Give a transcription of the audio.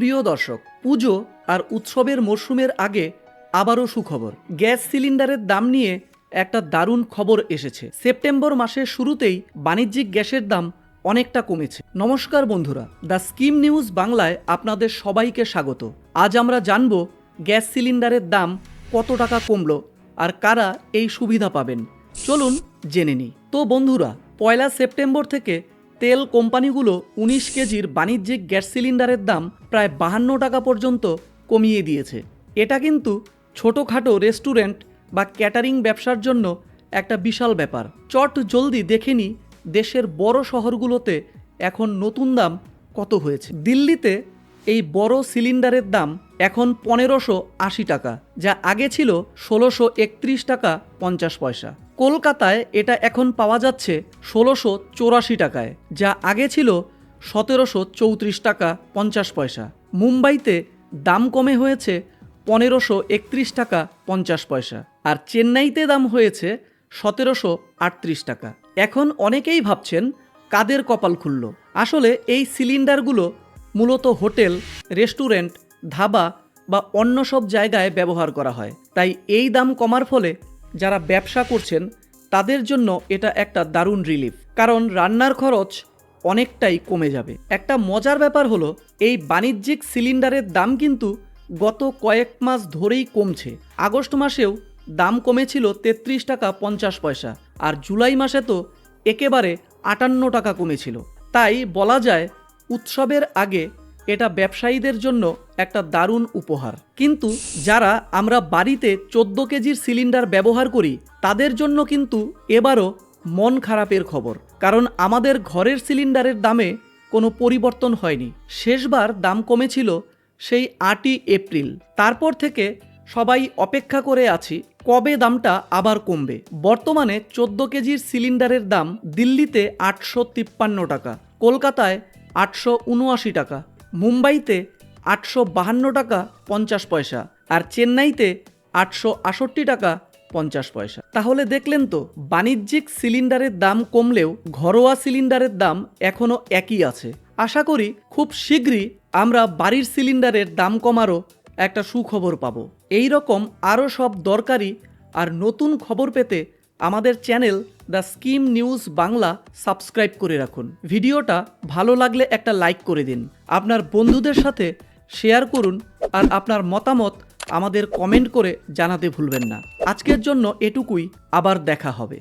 প্রিয় দর্শক, পুজো আর উৎসবের মরশুমের আগে আবারও সুখবর। গ্যাস সিলিন্ডারের দাম নিয়ে একটা দারুণ খবর এসেছে। সেপ্টেম্বর মাসের শুরুতেই বাণিজ্যিক গ্যাসের দাম অনেকটা কমেছে। নমস্কার বন্ধুরা, দ্য স্কিম নিউজ বাংলায় আপনাদের সবাইকে স্বাগত। আজ আমরা জানব গ্যাস সিলিন্ডারের দাম কত টাকা কমলো আর কারা এই সুবিধা পাবেন। চলুন জেনে নিই। তো বন্ধুরা, পয়লা সেপ্টেম্বর থেকে তেল কোম্পানিগুলো উনিশ কেজির বাণিজ্যিক গ্যাস সিলিন্ডারের দাম প্রায় বাহান্ন টাকা পর্যন্ত কমিয়ে দিয়েছে। এটা কিন্তু ছোটোখাটো রেস্টুরেন্ট বা ক্যাটারিং ব্যবসার জন্য একটা বিশাল ব্যাপার। চট জলদি দেখে নি দেশের বড় শহরগুলোতে এখন নতুন দাম কত হয়েছে। দিল্লিতে এই বড় সিলিন্ডারের দাম এখন পনেরোশো আশি টাকা, যা আগে ছিল ষোলোশো একত্রিশ টাকা পঞ্চাশ পয়সা। কলকাতায় এটা এখন পাওয়া যাচ্ছে ষোলোশো চৌরাশি টাকায়, যা আগে ছিল সতেরোশো চৌত্রিশ টাকা পঞ্চাশ পয়সা। মুম্বাইতে দাম কমে হয়েছে পনেরোশো একত্রিশ টাকা পঞ্চাশ পয়সা আর চেন্নাইতে দাম হয়েছে সতেরোশো আটত্রিশ টাকা। এখন অনেকেই ভাবছেন কাদের কপাল খুলল? আসলে এই সিলিন্ডারগুলো মূলত হোটেল, রেস্টুরেন্ট, ধাবা বা অন্য সব জায়গায় ব্যবহার করা হয়। তাই এই দাম কমার ফলে যারা ব্যবসা করছেন, তাদের জন্য এটা একটা দারুণ রিলিফ কারণ রান্নার খরচ অনেকটাই কমে যাবে। একটা মজার ব্যাপার হলো, এই বাণিজ্যিক সিলিন্ডারের দাম কিন্তু গত কয়েক মাস ধরেই কমছে। আগস্ট মাসেও দাম কমেছিল তেত্রিশ টাকা পঞ্চাশ পয়সা, আর জুলাই মাসে তো একেবারে আটান্ন টাকা কমেছিল। তাই বলা যায়, উৎসবের আগে এটা ব্যবসায়ীদের জন্য একটা দারুণ উপহার। কিন্তু যারা আমরা বাড়িতে চোদ্দ কেজির সিলিন্ডার ব্যবহার করি, তাদের জন্য কিন্তু এবারও মন খারাপের খবর। কারণ আমাদের ঘরের সিলিন্ডারের দামে কোনো পরিবর্তন হয়নি। শেষবার দাম কমেছিল সেই আটই এপ্রিল। তারপর থেকে সবাই অপেক্ষা করে আছি, কবে দামটা আবার কমবে। বর্তমানে চোদ্দ কেজির সিলিন্ডারের দাম দিল্লিতে আটশো তিপ্পান্ন টাকা, কলকাতায় আটশো উনআশি টাকা মুম্বাইতে আটশো বাহান্ন টাকা পঞ্চাশ পয়সা আর চেন্নাইতে আটশো আষট্টি টাকা পঞ্চাশ পয়সা। তাহলে দেখলেন তো, বাণিজ্যিক সিলিন্ডারের দাম কমলেও ঘরোয়া সিলিন্ডারের দাম এখনও একই আছে। আশা করি খুব শীঘ্রই আমরা বাড়ির সিলিন্ডারের দাম কমারও একটা সুখবর পাবো। এই রকম আরও সব দরকারি আর নতুন খবর পেতে আমাদের channel the scheme news Bangla subscribe করে রাখুন। ভিডিওটা ভালো লাগলে একটা লাইক করে দিন। আপনার বন্ধুদের সাথে শেয়ার করুন আর আপনার মতামত আমাদের কমেন্ট করে জানাতে ভুলবেন না। আজকের জন্য এটুকুই, আবার দেখা হবে।